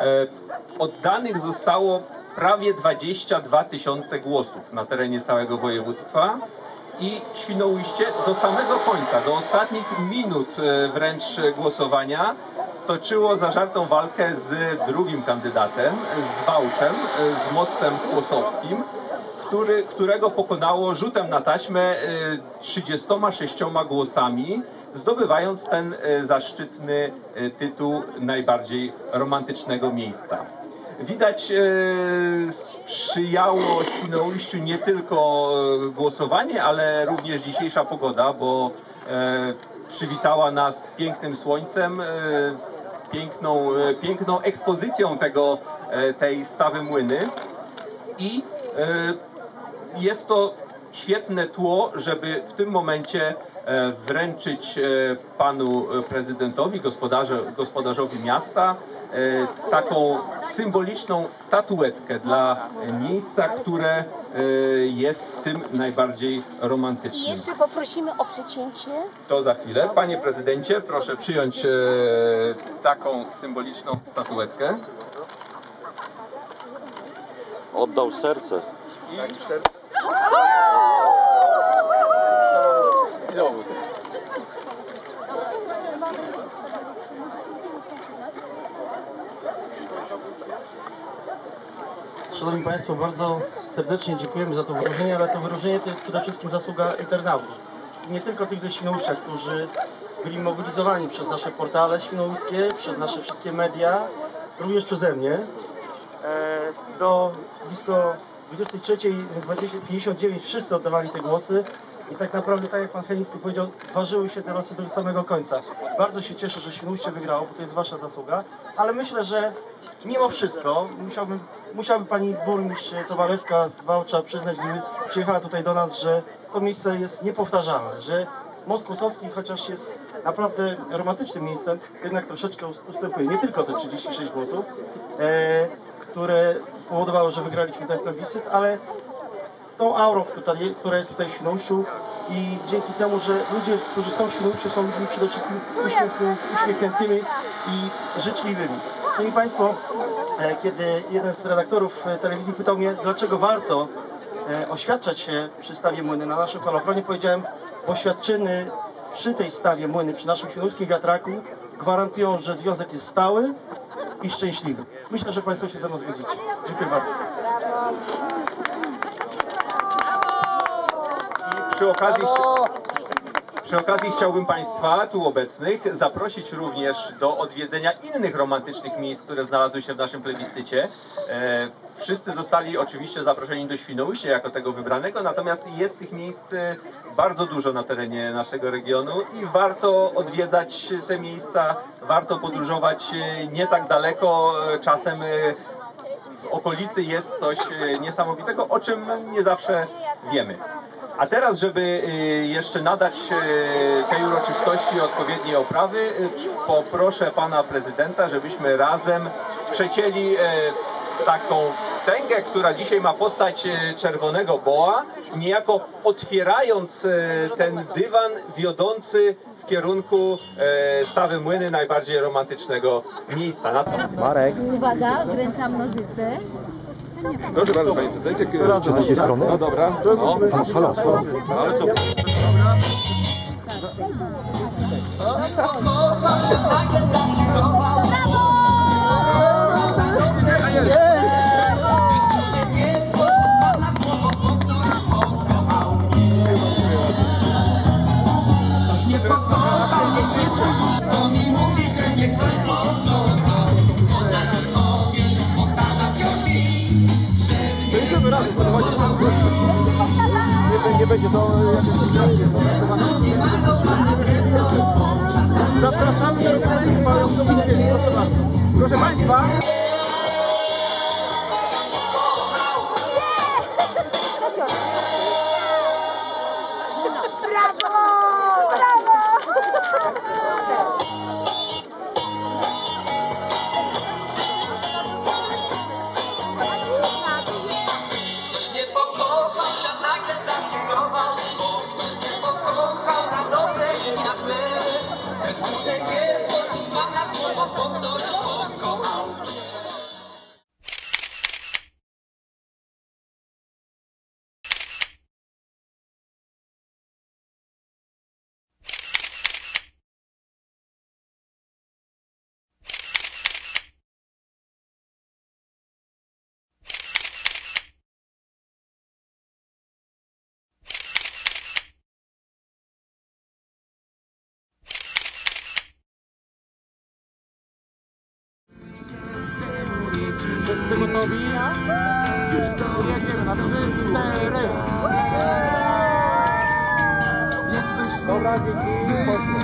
E, oddanych zostało prawie 22 tysiące głosów na terenie całego województwa i Świnoujście do samego końca, do ostatnich minut e, wręcz głosowania toczyło zażartą walkę z drugim kandydatem, z Wałczem, e, z Mostem Kłosowskim, który, którego pokonało rzutem na taśmę e, 36 głosami, zdobywając ten e, zaszczytny e, tytuł najbardziej romantycznego miejsca. Widać e, sprzyjało Świnoujściu nie tylko e, głosowanie, ale również dzisiejsza pogoda, bo e, przywitała nas pięknym słońcem, piękną, piękną ekspozycją tego, tej stawy młyny. I jest to świetne tło, żeby w tym momencie wręczyć e, panu prezydentowi, gospodarze, gospodarzowi miasta e, taką symboliczną statuetkę dla miejsca, które e, jest tym najbardziej I romantycznym. jeszcze poprosimy o przecięcie. To za chwilę. Panie prezydencie, proszę przyjąć e, taką symboliczną statuetkę. Oddał serce. I serce. I dowód. Szanowni Państwo, bardzo serdecznie dziękujemy za to wyróżnienie, ale to wyróżnienie to jest przede wszystkim zasługa internautów. Nie tylko tych ze Świnoujścia, którzy byli mobilizowani przez nasze portale świnoujskie, przez nasze wszystkie media, również przeze mnie. E, Do blisko 23.59 wszyscy oddawali te głosy i tak naprawdę, tak jak Pan Heliński powiedział, ważyły się te losy do samego końca. Bardzo się cieszę, że Świnoujście wygrało, bo to jest Wasza zasługa, ale myślę, że mimo wszystko musiałbym, musiałaby Pani Burmistrz Towareska z Wałcza przyznać, gdyby przyjechała tutaj do nas, że to miejsce jest niepowtarzalne, że Most Kłosowski, chociaż jest naprawdę romantycznym miejscem, jednak troszeczkę ust- ustępuje. Nie tylko te 36 głosów, e, które spowodowało, że wygraliśmy ten plebiscyt, ale tą aurą, która, jest tutaj w Świnoujściu i dzięki temu, że ludzie, którzy są w Świnoujściu są ludźmi przede wszystkim uśmiechniętymi, uśmiechniętymi i życzliwymi. Szanowni Państwo, e, kiedy jeden z redaktorów e, telewizji pytał mnie, dlaczego warto e, oświadczać się przy stawie młyny na naszym falochronie, powiedziałem, bo świadczyny przy tej stawie młyny, przy naszym świnoujskim wiatraku gwarantują, że związek jest stały i szczęśliwy. Myślę, że Państwo się ze mną zgodzicie. Dziękuję bardzo. Przy okazji, przy okazji chciałbym Państwa tu obecnych zaprosić również do odwiedzenia innych romantycznych miejsc, które znalazły się w naszym plebiscycie. E, wszyscy zostali oczywiście zaproszeni do Świnoujścia jako tego wybranego, natomiast jest tych miejsc e, bardzo dużo na terenie naszego regionu i warto odwiedzać te miejsca, warto podróżować e, nie tak daleko, czasem w okolicy jest coś niesamowitego, o czym nie zawsze wiemy. A teraz, żeby e, jeszcze nadać tej uroczystości odpowiedniej oprawy, e, poproszę pana prezydenta, żebyśmy razem przecięli e, taką wstęgę, która dzisiaj ma postać czerwonego boa, niejako otwierając ten dywan wiodący w kierunku Stawy Młyny, najbardziej romantycznego miejsca. To. Uwaga, wręczam nożyce. Proszę bardzo, panie prezydencie. No dobra. No. Ale co? Będziemy będzie to Zapraszamy do bardzo. Proszę Państwa, Jedziemy na trzy, cztery. Dobra, dzięki. Poszło.